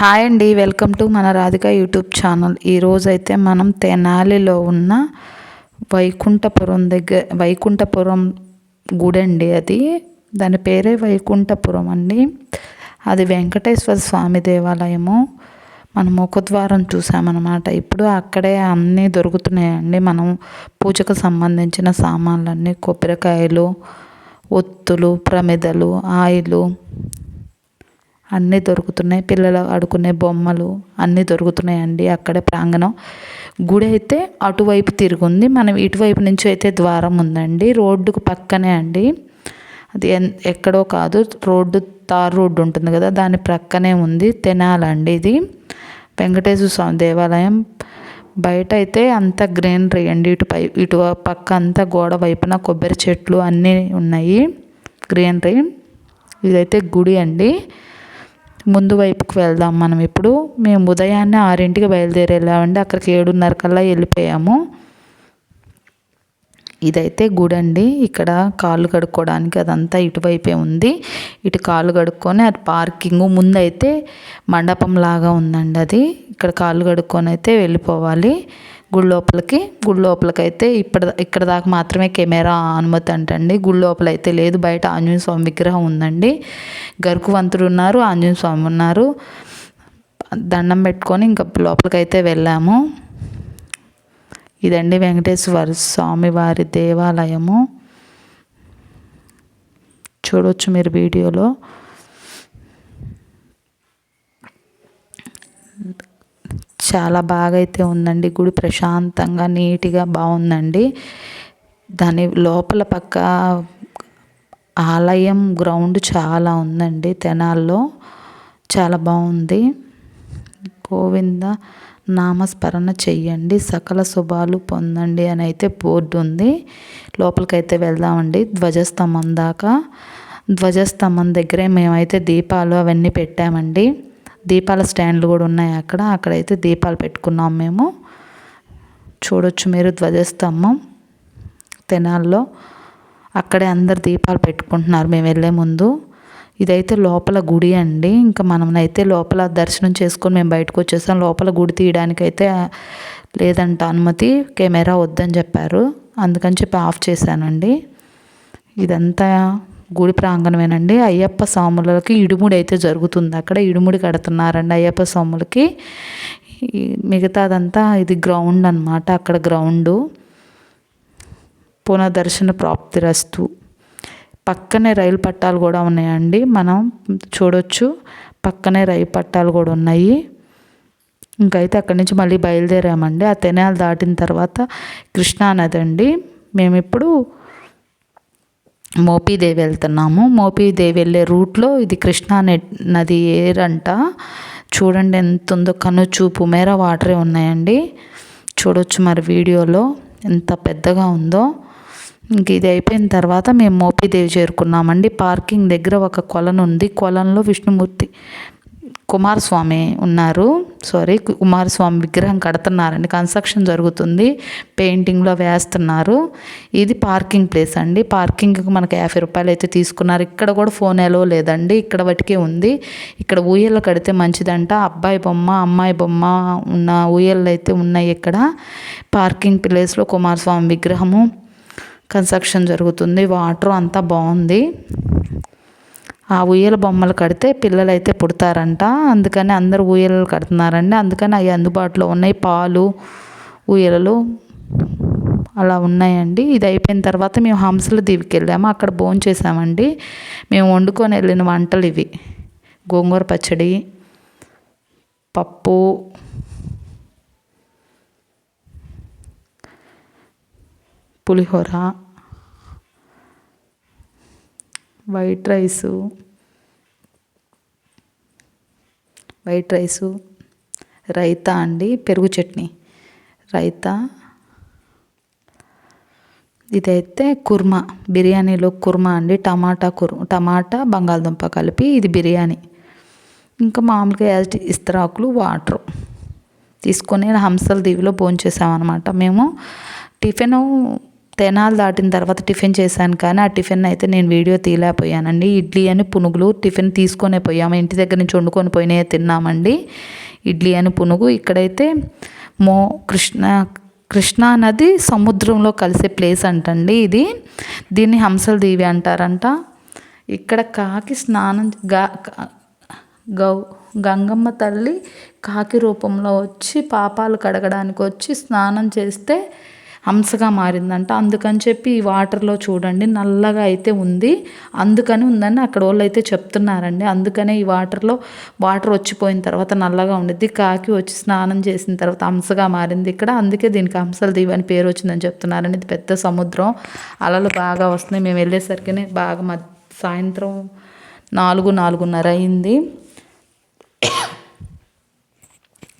Hi అండి welcome to మన Radhika YouTube channel. ఈరోజైతే మనం తెనాలిలో ఉన్న వైకుంఠపురం దగ్గర వైకుంఠపురం గుడి అండి అది. దాని పేరే వైకుంఠపురం అండి. అది వెంకటేశ్వర స్వామి దేవాలయము. మనం ముఖద్వారం చూసామన్నమాట. ఇప్పుడు అక్కడే అన్నీ దొరుకుతున్నాయండి. మనం పూజకు సంబంధించిన సామాన్లన్నీ కొబ్బరికాయలు ఒత్తులు ప్రమిదలు ఆయిలు అన్నీ దొరుకుతున్నాయి. పిల్లలు ఆడుకునే బొమ్మలు అన్నీ దొరుకుతున్నాయండి అక్కడే ప్రాంగణం. గుడి అయితే అటువైపు తిరుగుంది. మనం ఇటువైపు నుంచి అయితే ద్వారం ఉందండి. రోడ్డుకు పక్కనే అండి. అది ఎక్కడో కాదు. రోడ్డు తార్ రోడ్డు ఉంటుంది కదా దాని ప్రక్కనే ఉంది. తెనాలండి ఇది. వెంకటేశ్వర స్వామి దేవాలయం. బయట అయితే అంత గ్రీనరీ అండి. ఇటు పై ఇటు పక్క అంతా గోడ వైపున కొబ్బరి చెట్లు అన్నీ ఉన్నాయి. గ్రీనరీ. ఇదైతే గుడి అండి. ముందు వైపుకి వెళ్దాం మనం ఇప్పుడు. మేము ఉదయాన్నే ఆరింటికి బయలుదేరేలామండి అక్కడికి ఏడున్నర కల్లా వెళ్ళిపోయాము. ఇదైతే గుడి అండి ఇక్కడ కాళ్ళు కడుక్కోవడానికి అదంతా ఇటువైపే ఉంది. ఇటు కాళ్ళు కడుక్కొని అది పార్కింగ్ ముందైతే మండపం లాగా ఉందండి అది. ఇక్కడ కాళ్ళు కడుక్కొని అయితే వెళ్ళిపోవాలి. గుడి లోపలికి గుడి లోపలికైతే ఇప్పటి ఇక్కడ దాకా మాత్రమే కెమెరా అనుమతి అంటండి. గుడి లోపల అయితే లేదు. బయట ఆంజనేయ స్వామి విగ్రహం ఉందండి. గరుకువంతుడు ఉన్నారు ఆంజనేయ స్వామి ఉన్నారు. దండం పెట్టుకొని ఇంకా లోపలికి అయితే వెళ్ళాము. ఇదండి వెంకటేశ్వర స్వామి వారి దేవాలయము. చూడవచ్చు మీరు వీడియోలో. చాలా బాగా అయితే ఉందండి. గుడి ప్రశాంతంగా నీట్గా బాగుందండి దాని లోపల పక్క ఆలయం గ్రౌండ్ చాలా ఉందండి తెనాల్లో. చాలా బాగుంది గోవింద నామస్మరణ చెయ్యండి. సకల శుభాలు పొందండి అని అయితే బోర్డు ఉంది. లోపలికైతే వెళ్దామండి. ధ్వజస్తంభం దాకా. ధ్వజస్తంభం దగ్గరే మేమైతే దీపాలు అవన్నీ పెట్టామండి. దీపాల స్టాండ్లు కూడా ఉన్నాయి అక్కడ. అక్కడైతే దీపాలు పెట్టుకున్నాం మేము. చూడొచ్చు మీరు ధ్వజస్తంభం తెనాల్లో. అక్కడే అందరు దీపాలు పెట్టుకుంటున్నారు. మేము వెళ్ళే ముందు. ఇదైతే లోపల గుడి అండి. ఇంకా మనమైతే లోపల దర్శనం చేసుకొని మేము బయటకు వచ్చేసాం. లోపల గుడి తీయడానికి అయితే లేదంట అనుమతి. కెమెరా వద్దని చెప్పారు. అందుకని చెప్పి ఆఫ్ చేశానండి. ఇదంతా గుడి ప్రాంగణమేనండి. అయ్యప్ప స్వాములకి ఇడుముడి అయితే జరుగుతుంది. అక్కడ ఇడుముడి కడుతున్నారండి అయ్యప్ప స్వాములకి. మిగతాదంతా ఇది గ్రౌండ్ అనమాట అక్కడ గ్రౌండు. పునఃదర్శన ప్రాప్తిరస్తు పక్కనే రైలు పట్టాలు కూడా ఉన్నాయండి. మనం చూడొచ్చు. పక్కనే రైలు పట్టాలు కూడా ఉన్నాయి. ఇంకైతే అక్కడి నుంచి మళ్ళీ బయలుదేరామండి. ఆ తెనాలు దాటిన తర్వాత కృష్ణానది అండి. మేము ఇప్పుడు మోపీదేవి వెళ్తున్నాము. మోపీదేవి వెళ్ళే రూట్లో ఇది కృష్ణా నది ఏరంట. చూడండి ఎంత ఉందో కను చూపు మేర వాటరే ఉన్నాయండి. చూడొచ్చు మరి వీడియోలో ఎంత పెద్దగా ఉందో. ఇంక ఇది అయిపోయిన తర్వాత మేము మోపీదేవి చేరుకున్నామండి. పార్కింగ్ దగ్గర ఒక కొలను ఉంది. కొలంలో విష్ణుమూర్తి కుమారస్వామి ఉన్నారు. సారీ కుమారస్వామి విగ్రహం కడుతున్నారండి. కన్స్ట్రక్షన్ జరుగుతుంది. పెయింటింగ్లో వేస్తున్నారు. ఇది పార్కింగ్ ప్లేస్ అండి. పార్కింగ్కి మనకి యాభై రూపాయలు అయితే తీసుకున్నారు. ఇక్కడ కూడా ఫోన్ ఎలో లేదండి. ఇక్కడ వాటికే ఉంది. ఇక్కడ ఊయలు కడితే మంచిదంట. అబ్బాయి బొమ్మ అమ్మాయి బొమ్మ ఉన్న ఊయలు అయితే ఉన్నాయి ఇక్కడ. పార్కింగ్ ప్లేస్లో కుమారస్వామి విగ్రహము. కన్స్ట్రక్షన్ జరుగుతుంది. వాటర్ అంతా బాగుంది. ఆ ఉయ్యల బొమ్మలు కడితే పిల్లలు అయితే పుడతారంట. అందుకని అందరు ఊయలలు కడుతున్నారండి. అందుకని అవి అందుబాటులో ఉన్నాయి. పాలు ఊయలలు అలా ఉన్నాయండి. ఇది అయిపోయిన తర్వాత మేము హంసల దీవికి వెళ్ళాము. అక్కడ భోజనం చేసామండి మేము వండుకొని వెళ్ళిన వంటలు ఇవి. గోంగూర పచ్చడి పప్పు పులిహోర white rice. White rice. Raita అండి పెరుగు చట్నీ. రైతా. ఇదైతే కుర్మా బిర్యానీలో కుర్మా అండి టమాటా కుర్ టమాటా బంగాళదుంప కలిపి ఇది బిర్యానీ. ఇంకా మామూలుగా యాజ్ ఇస్తరాకులు వాటర్. తీసుకొని హంసల దీవిలో భోంచేసామన్నమాట. మేము టిఫిన్ తెనాలు దాటిన తర్వాత టిఫిన్ చేశాను కానీ ఆ టిఫిన్ అయితే నేను వీడియో తీలేకపోయానండి ఇడ్లీ అని పునుగులు టిఫిన్ తీసుకొనే పోయాము. ఇంటి దగ్గర నుంచి వండుకొని పోయినాయి తిన్నామండి. ఇడ్లీ అని పునుగు ఇక్కడైతే మో కృష్ణ కృష్ణా నది సముద్రంలో కలిసే ప్లేస్ అంటండి ఇది. దీన్ని హంసల దీవి అంటారంట. ఇక్కడ కాకి స్నానం గా గౌ గంగమ్మ తల్లి కాకి రూపంలో వచ్చి పాపాలు కడగడానికి వచ్చి స్నానం చేస్తే హంసగా మారిందంట. అందుకని చెప్పి ఈ వాటర్లో చూడండి నల్లగా అయితే ఉంది. అందుకని ఉందని అక్కడ వాళ్ళు అయితే చెప్తున్నారండి. అందుకనే ఈ వాటర్లో వాటర్ వచ్చిపోయిన తర్వాత నల్లగా ఉండిద్ది. కాకి వచ్చి స్నానం చేసిన తర్వాత హంసగా మారింది ఇక్కడ. అందుకే దీనికి హంసల దీవి అని పేరు వచ్చిందని చెప్తున్నారండి. ఇది పెద్ద సముద్రం. అలలు బాగా వస్తున్నాయి. మేము వెళ్ళేసరికినే బాగా మ సాయంత్రం నాలుగు నాలుగున్నర అయింది.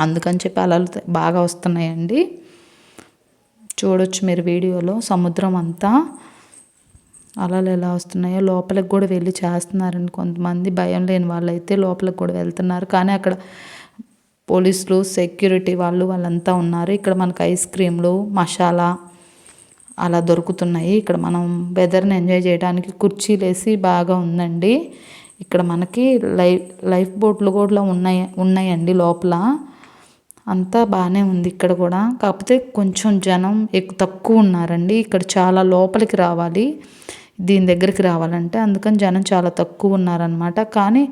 అందుకని చెప్పి అలలు బాగా వస్తున్నాయండి. చూడొచ్చు మీరు వీడియోలో. సముద్రం అంతా అలలు ఎలా వస్తున్నాయో. లోపలికి కూడా వెళ్ళి చేస్తున్నారండి కొంతమంది భయం లేని వాళ్ళు అయితే లోపలికి కూడా వెళ్తున్నారు. కానీ అక్కడ పోలీసులు సెక్యూరిటీ వాళ్ళు వాళ్ళంతా ఉన్నారు. ఇక్కడ మనకు ఐస్ క్రీమ్లు మసాలా అలా దొరుకుతున్నాయి. ఇక్కడ మనం వెదర్ని ఎంజాయ్ చేయడానికి కుర్చీలు వేసి బాగా ఉందండి. ఇక్కడ మనకి లైఫ్ లైఫ్ బోట్లు కూడా ఉన్నాయి ఉన్నాయండి లోపల. అంతా బాగానే ఉంది ఇక్కడ కూడా. కాకపోతే కొంచెం జనం ఎక్కువ తక్కువ ఉన్నారండి. ఇక్కడ చాలా లోపలికి రావాలి. దీని దగ్గరికి రావాలంటే అందుకని జనం చాలా తక్కువ ఉన్నారనమాట కానీ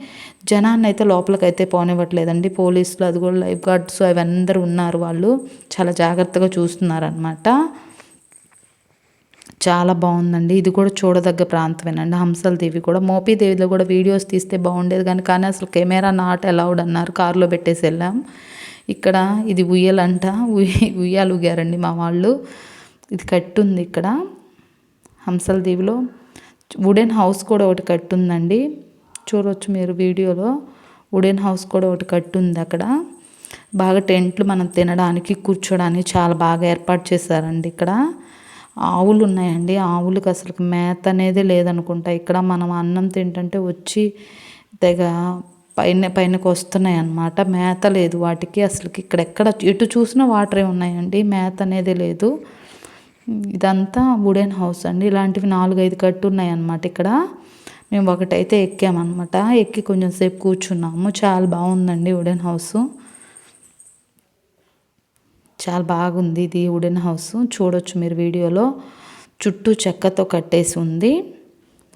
జనాన్ని అయితే లోపలికి అయితే పోనివ్వట్లేదండి. పోలీసులు అది కూడా లైఫ్ గార్డ్స్ అవి అందరూ ఉన్నారు వాళ్ళు. చాలా జాగ్రత్తగా చూస్తున్నారనమాట చాలా బాగుందండి. ఇది కూడా చూడదగ్గ ప్రాంతమేనండి. హంసల దేవి కూడా. మోపీ దేవిలో కూడా వీడియోస్ తీస్తే బాగుండేది కానీ కానీ అసలు కెమెరా నాట్ అలౌడ్ అన్నారు. కారులో పెట్టేసి వెళ్ళాం. ఇక్కడ ఇది ఉయ్యాలంట ఉయ్య ఉయ్యాలు ఊగారండి మా వాళ్ళు. ఇది కట్టుంది ఇక్కడ హంసల దీవిలో. వుడెన్ హౌస్ కూడా ఒకటి కట్టుందండి. చూడవచ్చు మీరు వీడియోలో. వుడెన్ హౌస్ కూడా ఒకటి కట్టుంది అక్కడ. బాగా టెంట్లు మనం తినడానికి కూర్చోడానికి చాలా బాగా ఏర్పాటు చేశారండి ఇక్కడ. ఆవులు ఉన్నాయండి. ఆవులకు అసలు మేత అనేది లేదనుకుంటా. ఇక్కడ మనం అన్నం తింటుంటే వచ్చి తెగ పైన పైనకి వస్తున్నాయి అన్నమాట మేత లేదు వాటికి అసలుకి. ఇక్కడ ఎక్కడ ఎటు చూసినా వాటరే ఉన్నాయండి. మేత అనేది లేదు. ఇదంతా వుడెన్ హౌస్ అండి. ఇలాంటివి నాలుగైదు కట్టు ఉన్నాయి అన్నమాట ఇక్కడ. మేము ఒకటైతే ఎక్కామన్నమాట. ఎక్కి కొంచెం సేపు కూర్చున్నాము. చాలా బాగుందండి వుడెన్ హౌస్. చాలా బాగుంది ఇది వుడెన్ హౌస్. చూడొచ్చు మీరు వీడియోలో. చుట్టూ చెక్కతో కట్టేసి ఉంది.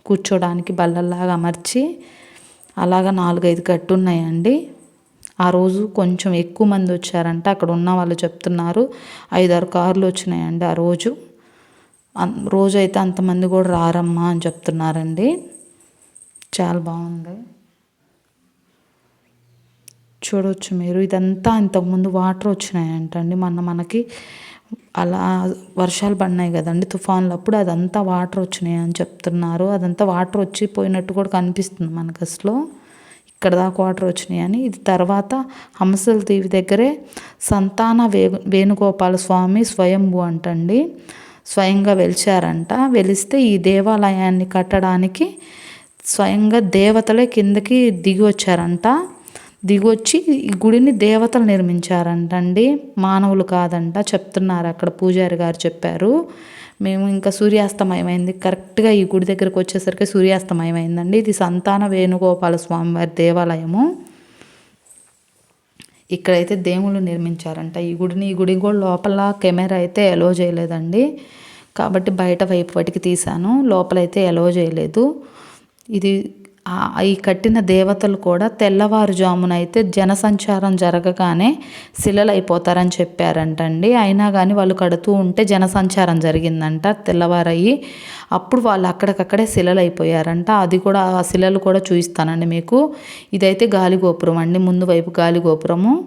కూర్చోడానికి బల్లల్లాగా అమర్చి అలాగా నాలుగైదు కట్టున్నాయండి. ఆ రోజు కొంచెం ఎక్కువ మంది వచ్చారంట. అక్కడ ఉన్న వాళ్ళు చెప్తున్నారు. ఐదారు కార్లు వచ్చినాయండి ఆ రోజు. రోజు అయితే అంతమంది కూడా రారమ్మా అని చెప్తున్నారండి. చాలా బాగుంది. చూడవచ్చు మీరు. ఇదంతా ఇంతకుముందు వాటర్ వచ్చినాయంటండి. మొన్న మనకి అలా వర్షాలు పడినాయి కదండి తుఫాన్లు. అప్పుడు అదంతా వాటర్ వచ్చినాయి అని చెప్తున్నారు. అదంతా వాటర్ వచ్చి పోయినట్టు కూడా కనిపిస్తుంది మనకు అసలు. ఇక్కడ దాకా వాటర్ వచ్చినాయి అని. ఇది తర్వాత హంసల దీవి దగ్గరే సంతాన వేణు వేణుగోపాల స్వామి స్వయంభూ అంటండి. స్వయంగా వెలిచారంట. వెలిస్తే ఈ దేవాలయాన్ని కట్టడానికి స్వయంగా దేవతలే కిందకి దిగి వచ్చారంట. దిగొచ్చి ఈ గుడిని దేవతలు నిర్మించారంటండి. మానవులు కాదంట చెప్తున్నారు అక్కడ పూజారి గారు చెప్పారు. మేము ఇంకా సూర్యాస్తమయమైంది. కరెక్ట్గా ఈ గుడి దగ్గరకు వచ్చేసరికి సూర్యాస్తమయమైందండి. ఇది సంతాన వేణుగోపాల స్వామివారి దేవాలయము. ఇక్కడైతే దేవుళ్ళు నిర్మించారంట. ఈ గుడిని ఈ గుడి కూడా లోపల కెమెరా అయితే ఎలో చేయలేదండి. కాబట్టి బయట వైపు వాటికి తీశాను. లోపలైతే ఎలో చేయలేదు. ఇది ఈ కట్టిన దేవతలు కూడా తెల్లవారుజామున అయితే జనసంచారం జరగగానే శిలలైపోతారని చెప్పారంటండి. అయినా కానీ వాళ్ళు కడుతూ ఉంటే జనసంచారం జరిగిందంట తెల్లవారయ్యి. అప్పుడు వాళ్ళు అక్కడికక్కడే శిలలు అయిపోయారంట అది కూడా ఆ శిలలు కూడా చూపిస్తానండి మీకు. ఇదైతే గాలిగోపురం అండి. ముందు వైపు గాలిగోపురము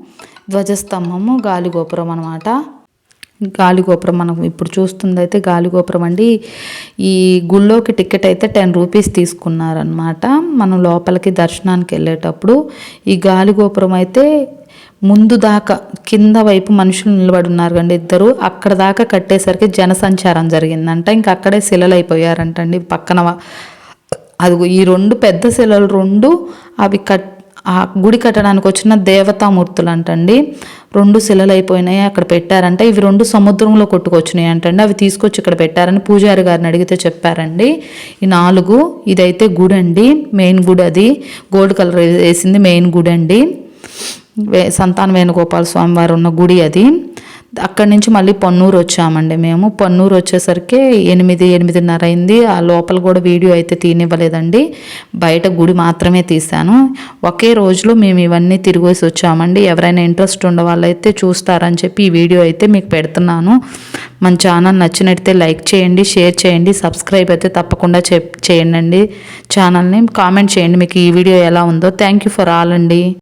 ధ్వజస్తంభము గాలిగోపురం అనమాట గాలిగోపురం మనం ఇప్పుడు చూస్తుంది అయితే గాలిగోపురం అండి. ఈ గుళ్ళోకి టికెట్ అయితే టెన్ రూపీస్ తీసుకున్నారనమాట మనం లోపలికి దర్శనానికి వెళ్ళేటప్పుడు ఈ గాలిగోపురం అయితే ముందు దాకా కింద వైపు మనుషులు నిలబడి ఉన్నారు కండి ఇద్దరు. అక్కడ దాకా కట్టేసరికి జనసంచారం జరిగిందంట. ఇంకా అక్కడే శిలలు అయిపోయారంటండి పక్కన. అది ఈ రెండు పెద్ద శిలలు రెండు అవి కట్ ఆ గుడి కట్టడానికి వచ్చిన దేవతామూర్తులు అంటండి రెండు శిలలు అయిపోయినాయి అక్కడ పెట్టారంటే. ఇవి రెండు సముద్రంలో కొట్టుకొచ్చినాయి అంటండి. అవి తీసుకొచ్చి ఇక్కడ పెట్టారని పూజారి గారిని అడిగితే చెప్పారండి. ఈ నాలుగు ఇదైతే గుడి అండి మెయిన్ గుడి అది. గోల్డ్ కలర్ వేసింది మెయిన్ గుడి అండి సంతాన వేణుగోపాల స్వామి వారు ఉన్న గుడి అది. అక్కడి నుంచి మళ్ళీ పొన్నూరు వచ్చామండి మేము. పొన్నూరు వచ్చేసరికి ఎనిమిది ఎనిమిదిన్నర అయింది. ఆ లోపల కూడా వీడియో అయితే తీనివ్వలేదండి. బయట గుడి మాత్రమే తీశాను. ఒకే రోజులో మేము ఇవన్నీ తిరిగేసి వచ్చామండి. ఎవరైనా ఇంట్రెస్ట్ ఉన్న వాళ్ళైతే చూస్తారని చెప్పి ఈ వీడియో అయితే మీకు పెడుతున్నాను. మన ఛానల్ నచ్చినట్టయితే లైక్ చేయండి షేర్ చేయండి సబ్స్క్రైబ్ అయితే తప్పకుండా చెప్ చేయండి ఛానల్ని కామెంట్ చేయండి మీకు ఈ వీడియో ఎలా ఉందో. థ్యాంక్ యూ ఫర్ ఆల్ అండి.